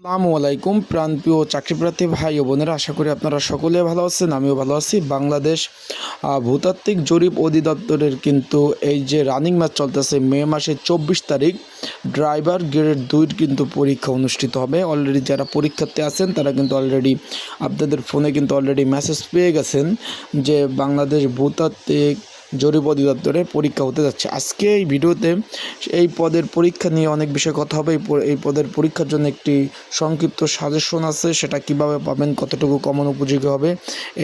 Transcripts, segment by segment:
আসসালামু আলাইকুম, প্রাণপ্রিয় চাকরিপ্রার্থী ভাই ও বোনেরা, আশা করি আপনারা সকলে ভালো আছেন, আমিও ভালো আছি। বাংলাদেশ ভূতাত্ত্বিক জরিপ অধিদপ্তরের কিন্তু এই যে রানিং ম্যাচ চলতেছে মে মাসের চব্বিশ তারিখ ড্রাইভার গ্রেড দুইয়ের কিন্তু পরীক্ষা অনুষ্ঠিত হবে। অলরেডি যারা পরীক্ষার্থী আছেন, তারা কিন্তু অলরেডি আপনাদের ফোনে কিন্তু অলরেডি মেসেজ পেয়ে গেছেন যে বাংলাদেশ ভূতাত্ত্বিক জরিপ অধিদপ্তরে পরীক্ষা হতে যাচ্ছে। আজকে এই ভিডিওতে এই পদের পরীক্ষা নিয়ে অনেক বিষয় কথা হবে। এই পদের পরীক্ষার জন্য একটি সংক্ষিপ্ত সাজেশন আছে। সেটা কীভাবে পাবেন, কতটুকু কমন উপযোগী হবে,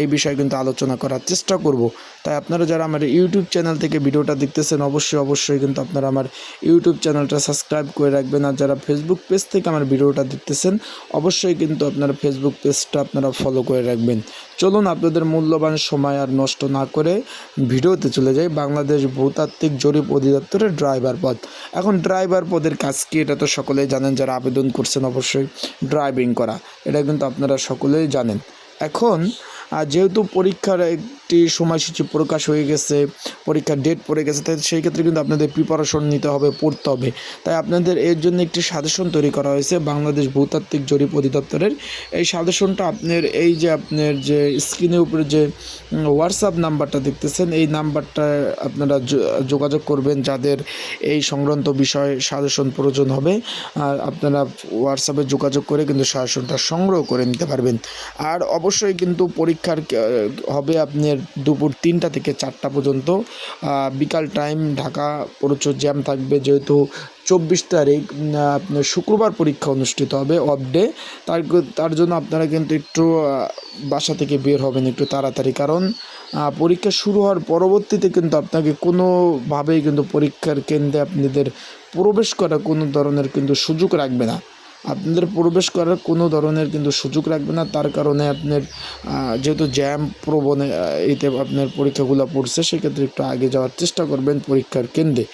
এই বিষয়ে কিন্তু আলোচনা করার চেষ্টা করব। তাই আপনারা যারা আমার ইউটিউব চ্যানেল থেকে ভিডিওটা দেখতেছেন, অবশ্যই অবশ্যই কিন্তু আপনারা আমার ইউটিউব চ্যানেলটা সাবস্ক্রাইব করে রাখবেন। আর যারা ফেসবুক পেজ থেকে আমার ভিডিওটা দেখতেছেন, অবশ্যই কিন্তু আপনারা ফেসবুক পেজটা আপনারা ফলো করে রাখবেন। চলুন আপনাদের মূল্যবান সময় আর নষ্ট না করে ভিডিওতে চলে যাই। বাংলাদেশ ভূতাত্ত্বিক জরিপ অধিদপ্তরের ড্রাইভার পদ। এখন ড্রাইভার পদের কাজ কি এটা তো সকলেই জানেন, যারা আবেদন করছেন অবশ্যই ড্রাইভিং করা, এটা কিন্তু আপনারা সকলেই জানেন। এখন যেহেতু পরীক্ষার একটি সময়সূচি প্রকাশ হয়ে গেছে, পরীক্ষার ডেট পড়ে গেছে, তাই সেই ক্ষেত্রে কিন্তু আপনাদের প্রিপারেশন নিতে হবে, পড়তে হবে। তাই আপনাদের এর জন্য একটি সাজেশন তৈরি করা হয়েছে বাংলাদেশ ভূতাত্ত্বিক জরিপ অধিদপ্তরের। এই সাজেশনটা আপনার এই যে আপনার যে স্ক্রিনের উপরে যে হোয়াটসঅ্যাপ নাম্বারটা দেখতেছেন, এই নাম্বারটা আপনারা যোগাযোগ করবেন যাদের এই সংক্রান্ত বিষয়ে সাজেশন প্রয়োজন হবে। আর আপনারা হোয়াটসঅ্যাপে যোগাযোগ করে কিন্তু সাজেশনটা সংগ্রহ করে নিতে পারবেন। আর অবশ্যই কিন্তু পরীক্ষার হবে আপনার দুপুর তিনটা থেকে চারটা পর্যন্ত বিকাল টাইম ঢাকা প্রচুর জ্যাম থাকবে যেহেতু চব্বিশ তারিখ শুক্রবার পরীক্ষা অনুষ্ঠিত হবে অফ ডে তার তার জন্য আপনারা কিন্তু একটু বাসা থেকে বের হবেন একটু তাড়াতাড়ি। কারণ পরীক্ষা শুরু হওয়ার পরবর্তীতে কিন্তু আপনাকে কোনোভাবেই কিন্তু পরীক্ষার কেন্দ্রে আপনাদের প্রবেশ করা কোনো ধরনের কিন্তু সুযোগ রাখবে না। আপনাদের প্রবেশ করার কোনো ধরনের কিন্তু সুযোগ রাখবে না। তার কারণে আপনার যেহেতু জ্যাম প্রবণে এতে আপনার পরীক্ষাগুলো পড়ছে, সেক্ষেত্রে একটু আগে যাওয়ার চেষ্টা করবেন পরীক্ষার কেন্দ্রে।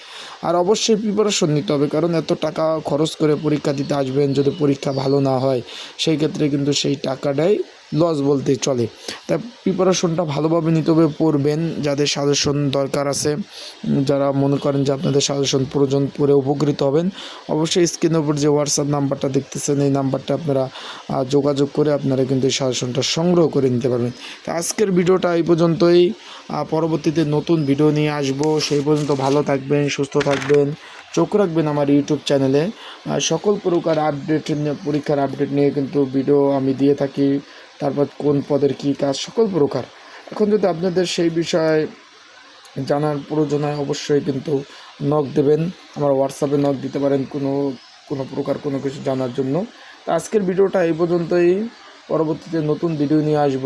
আর অবশ্যই প্রিপারেশন নিতে হবে, কারণ এত টাকা খরচ করে পরীক্ষা দিতে আসবেন যদি পরীক্ষা ভালো না হয়, সেই ক্ষেত্রে কিন্তু সেই টাকাটাই লস বলতে চলে। তাই প্রিপারেশনটা ভালোভাবে নিতে হবে, পড়বেন, যাদের সাজেশন দরকার আছে যারা মনে করেন যে আপনাদের সাজেশন প্রয়োজন পড়ে উপকৃত হবেন, অবশ্যই স্ক্রিনের উপর যে হোয়াটসঅ্যাপ নাম্বারটা দেখতেছেন, এই নাম্বারটা আপনারা যোগাযোগ করে আপনারা কিন্তু এই সাজেশনটা সংগ্রহ করে নিতে পারবেন। তো আজকের ভিডিওটা এই পর্যন্তই পরবর্তীতে নতুন ভিডিও নিয়ে আসব, সেই পর্যন্ত ভালো থাকবেন, সুস্থ থাকবেন, চোখ রাখবেন আমার ইউটিউব চ্যানেলে সকল প্রকার আপডেট নিয়ে- পরীক্ষার আপডেট নিয়ে কিন্তু ভিডিও আমি দিয়ে থাকি। তারপর কোন পদের কী কাজ, সকল প্রকার। এখন যদি আপনাদের সেই বিষয়ে জানার প্রয়োজন হয়, অবশ্যই কিন্তু নক দেবেন। আমার হোয়াটসঅ্যাপে নক দিতে পারেন কোনো কোনো প্রকার কোনো কিছু জানার জন্য। তো আজকের ভিডিওটা এই পর্যন্তই। পরবর্তীতে নতুন ভিডিও নিয়ে আসব।